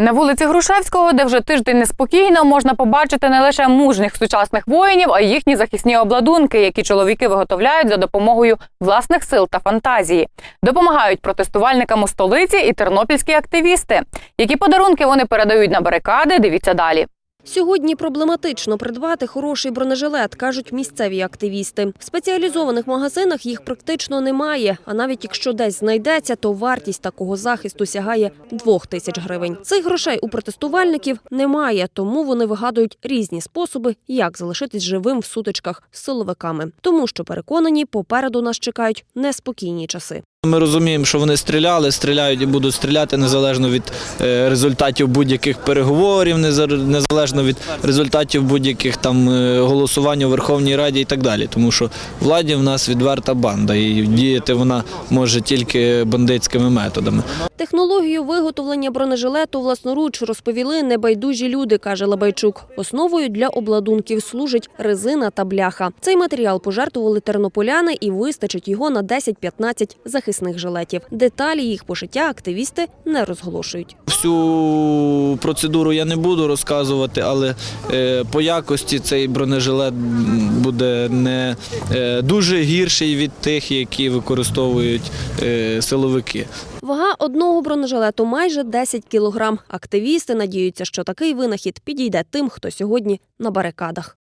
На вулиці Грушевського, де вже тиждень неспокійно, можна побачити не лише мужніх сучасних воїнів, а й їхні захисні обладунки, які чоловіки виготовляють за допомогою власних сил та фантазії. Допомагають протестувальникам у столиці і тернопільські активісти. Які подарунки вони передають на барикади? Дивіться далі. Сьогодні проблематично придбати хороший бронежилет, кажуть місцеві активісти. В спеціалізованих магазинах їх практично немає. А навіть якщо десь знайдеться, то вартість такого захисту сягає двох тисяч гривень. Цих грошей у протестувальників немає, тому вони вигадують різні способи, як залишитись живим в сутичках з силовиками. Тому що переконані, попереду нас чекають неспокійні часи. Ми розуміємо, що вони стріляли, стріляють і будуть стріляти незалежно від е, результатів будь-яких переговорів, незалежно від результатів будь-яких там е, голосувань у Верховній Раді і так далі. Тому що владі в нас відверта банда, і діяти вона може тільки бандитськими методами. Технологію виготовлення бронежилету власноруч розповіли небайдужі люди, каже Лабайчук. Основою для обладунків служить резина та бляха. Цей матеріал пожертвували тернополяни і вистачить його на 10-15 захисних жилетів. Деталі їх пошиття активісти не розголошують. Всю процедуру я не буду розказувати, але е, по якості цей бронежилет буде не е, дуже гірший від тих, які використовують е, силовики. Вага одного бронежилету майже 10 кілограм. Активісти надіються, що такий винахід підійде тим, хто сьогодні на барикадах.